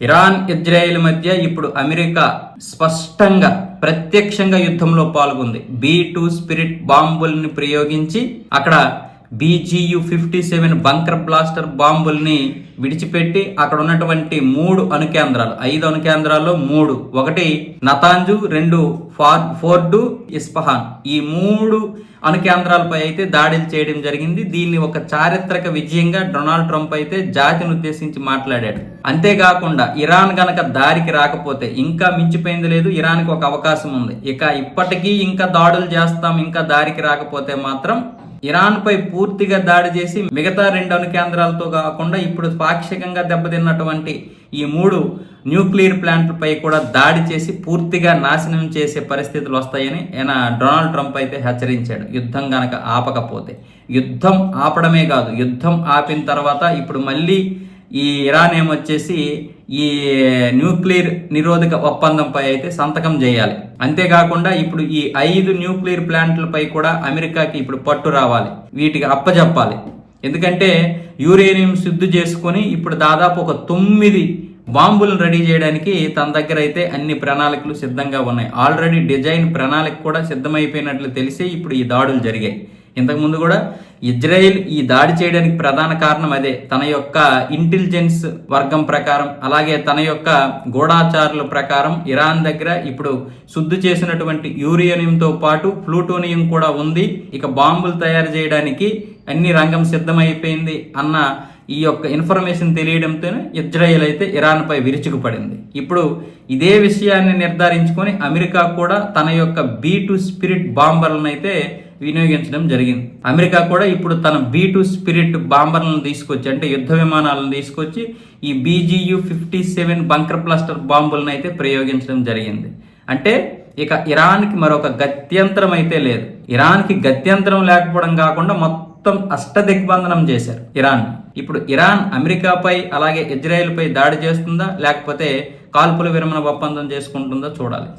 Iran Israel మధ్య ఇప్పుడు America స్పష్టంగా ప్రత్యక్షంగా యుద్ధంలో పాల్గొంది. బీ టూ స్పిరిట్ బాంబుల్ని ప్రయోగించి అక్కడ BGU fifty seven bunker blaster బాంబుల్ని విడిచిపెట్టి అక్కడ ఉన్నటువంటి మూడు అణుకేంద్రాలు ఐదు అణుకేంద్రాల్లో మూడు. ఒకటి నతాంజు రెండు ఫార్ ఫోర్డు ఇస్పహాన్. ఈ మూడు అణుకేంద్రాలపై అయితే దాడులు చేయడం జరిగింది. దీన్ని ఒక చారిత్రక విజయంగా డొనాల్డ్ ట్రంప్ అయితే జాతిని ఉద్దేశించి మాట్లాడాడు. అంతేకాకుండా ఇరాన్ గనక దారికి రాకపోతే ఇంకా మించిపోయింది లేదు ఇరాన్కి ఒక అవకాశం ఉంది. ఇక ఇప్పటికీ ఇంకా దాడులు చేస్తాం ఇంకా దారికి రాకపోతే మాత్రం ఇరాన్ పై పూర్తిగా దాడి చేసి మిగతా రెండు అణు కేంద్రాలతో కాకుండా ఇప్పుడు పాక్షికంగా దెబ్బతిన్నటువంటి ఈ మూడు న్యూక్లియర్ ప్లాంట్లపై కూడా దాడి చేసి పూర్తిగా నాశనం చేసే పరిస్థితులు వస్తాయని ఆయన డొనాల్డ్ ట్రంప్ అయితే హెచ్చరించాడు. యుద్ధం గనక ఆపకపోతే. యుద్ధం ఆపడమే కాదు యుద్ధం ఆపిన తర్వాత ఇప్పుడు మళ్ళీ ఈ ఇరాన్ ఏమొచ్చేసి ఈ న్యూక్లియర్ నిరోధక ఒప్పందంపై అయితే సంతకం చేయాలి అంతేకాకుండా ఇప్పుడు ఈ ఐదు న్యూక్లియర్ ప్లాంట్లపై కూడా అమెరికాకి ఇప్పుడు పట్టు రావాలి. వీటికి అప్పజెప్పాలి. ఎందుకంటే యురేనియం శుద్ధి చేసుకొని ఇప్పుడు దాదాపు ఒక తొమ్మిది బాంబులను రెడీ చేయడానికి తన దగ్గర అయితే అన్ని ప్రణాళికలు సిద్ధంగా ఉన్నాయి. ఆల్రెడీ డిజైన్ ప్రణాళిక కూడా సిద్ధమైపోయినట్లు తెలిసి ఇప్పుడు ఈ దాడులు జరిగాయి. ఇంతకుముందు కూడా ఇజ్రాయిల్ ఈ దాడి చేయడానికి ప్రధాన కారణం అదే. తన యొక్క ఇంటెలిజెన్స్ వర్గం ప్రకారం అలాగే తన యొక్క గూఢాచారుల ప్రకారం ఇరాన్ దగ్గర ఇప్పుడు శుద్ధి చేసినటువంటి యూరేనియంతో పాటు ప్లూటోనియం కూడా ఉంది. ఇక బాంబులు తయారు చేయడానికి అన్ని రంగం సిద్ధమైపోయింది అన్న ఈ యొక్క ఇన్ఫర్మేషన్ తెలియడంతోనే ఇజ్రాయెల్ అయితే ఇరాన్పై విరుచుకుపడింది. ఇప్పుడు ఇదే విషయాన్ని నిర్ధారించుకొని అమెరికా కూడా తన యొక్క బీ టు స్పిరిట్ బాంబర్లను అయితే వినియోగించడం జరిగింది. అమెరికా కూడా ఇప్పుడు తన బీ టూ స్పిరిట్ బాంబర్లను తీసుకొచ్చి అంటే యుద్ధ విమానాలను తీసుకొచ్చి ఈ BGU fifty seven bunker blaster బాంబులను అయితే ప్రయోగించడం జరిగింది. అంటే ఇక ఇరాన్కి మరొక గత్యంతరం అయితే లేదు. ఇరాన్కి గత్యంతరం లేకపోవడం కాకుండా మొత్తం అష్టదిగ్బంధనం చేశారు ఇరాన్. ఇప్పుడు ఇరాన్ అమెరికాపై అలాగే ఇజ్రాయెల్పై దాడి చేస్తుందా లేకపోతే కాల్పుల విరమణ ఒప్పందం చేసుకుంటుందా చూడాలి.